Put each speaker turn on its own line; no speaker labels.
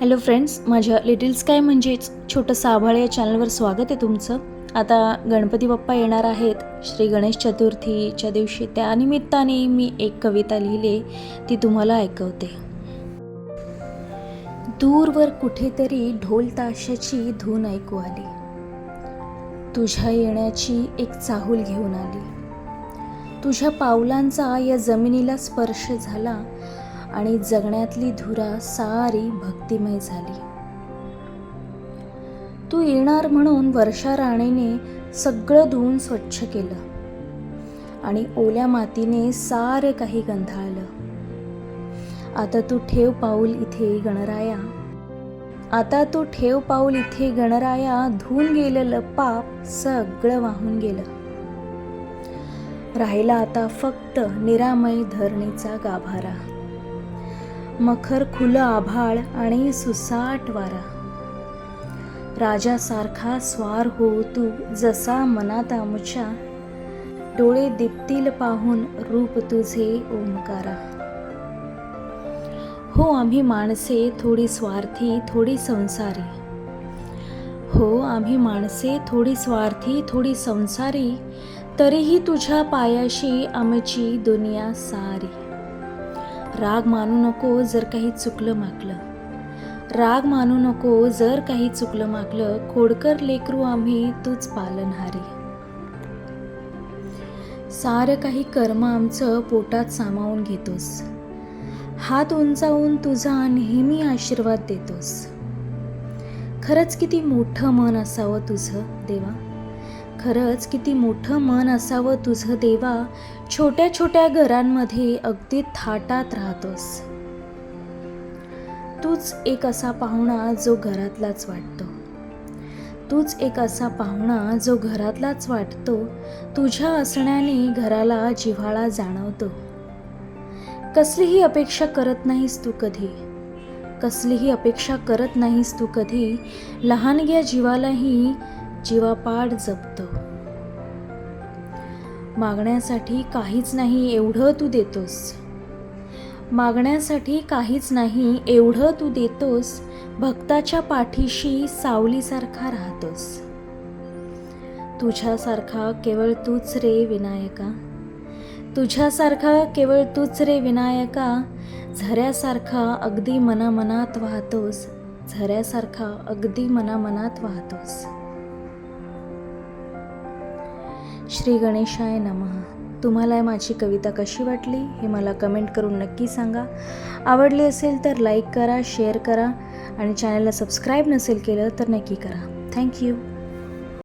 Hello friends माझ्या little sky म्हणजेच छोटंसं आभाळ या चॅनलवर स्वागत आहे तुमचं. आता गणपती बाप्पा येणार आहेत. श्री गणेश चतुर्थीच्या दिवशी त्या निमित्ताने मी एक कविता लिहिली ती तुम्हाला ऐकवते. दूरवर कुठेतरी ढोल ताशाची धून ऐकू आली. तुझ्या येण्याची एक चाहूल घेऊन आली. तुझ्या पावलांचा या जमिनीला स्पर्श झाला. आणि जगण्यातली धुरा सारी भक्तिमय झाली. तू येणार म्हणून वर्षा राणीने सगळं धुवून स्वच्छ केलं आणि ओल्या मातीने सारं काही गंधाळलं. आता तू ठेव पाऊल इथे गणराया. आता तू ठेव पाऊल इथे गणराया. धुवून गेलेलं पाप सगळं वाहून गेलं. राहिला आता फक्त निरामय धरणीचा गाभारा. मखर खुलं आभाळ आणि सुसाट वारा. राजासारखा स्वार हो तू जसा मनात आमच्या. डोळे दीप्तील पाहून रूप तुझे ओंकारा. हो आम्ही माणसे थोडी स्वार्थी थोडी संसारी. हो आम्ही माणसे थोडी स्वार्थी थोडी संसारी. तरीही तुझ्या पायाशी आमची दुनिया सारी. राग मानू नको जर काही चुकलं मागलं. राग मानू नको जर काही चुकलं मागलं खोडकर लेकरू आम्ही तूच पालनहारी. सारं काही कर्म आमचं पोटात सामावून घेतोस. हात उंचावून तुझा नेहमी आशीर्वाद देतोस. खरंच किती मोठं मन असावं तुझं देवा. खरंच किती मोठं मन असावं तुझं देवा छोट्या छोट्या घरांमध्ये अगदी थाटात राहतोस. तूच एक असा पाहुणा जो घरातलाच वाटतो. तूच एक असा पाहुणा जो घरातलाच वाटतो तुझ्या असण्याने घराला जिव्हाळा जाणवतो. कसलीही अपेक्षा करत नाहीस तू कधी. कसलीही अपेक्षा करत नाहीस तू कधी. लहानग्या जीवालाही जीवापाड जपतं. मागण्यासाठी काहीच नाही एवढं तू देतोस. मागण्यासाठी काहीच नाही एवढं तू देतोस भक्ताच्या पाठीशी सावलीसारखा राहतोस. तुझ्यासारखा केवळ तूच रे विनायका. तुझ्यासारखा केवळ तूच रे विनायका. झऱ्यासारखा अगदी मनामनात वाहतोस. झऱ्यासारखा अगदी मनामनात वाहतोस. श्री गणेशाय नमः. तुम्हाला माझी कविता कशी वाटली हे मला कमेंट करून नक्की सांगा. आवडली असेल तर लाईक करा शेअर करा आणि चॅनलला सबस्क्राईब नसेल केलं तर नक्की करा. थँक्यू